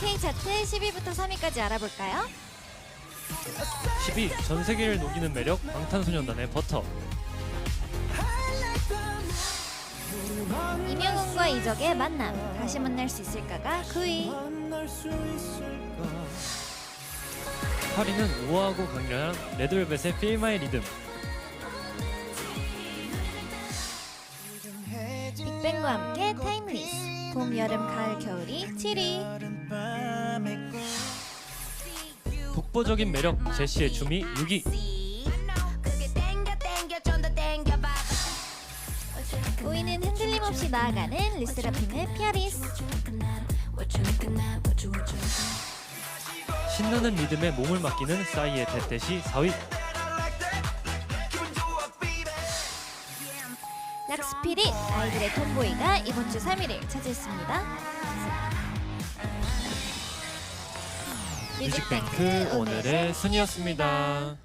K 차트 10위부터 3위까지 알아볼까요? 10위 전 세계를 녹이는 매력 방탄소년단의 버터. 임영웅과 이적의 만남 다시 만날 수 있을까가 9위. 8위는 우아하고 강렬한 레드벨벳의 Feel My Rhythm 빅뱅과 함께 타임리스. 봄, 여름, 가을, 겨울이 7위. 독보적인 매력 제시의 춤이 6위. 그게 땡겨 땡겨 좀더 땡겨봐 5위는 흔들림 없이 나아가는 리스라핌의 피아리스. 신나는 리듬에 몸을 맡기는 싸이의 대댓이 4위 락스피릿 아이들의 톰보이가 이번 주 3위를 차지했습니다. 뮤직뱅크 오늘의 순위였습니다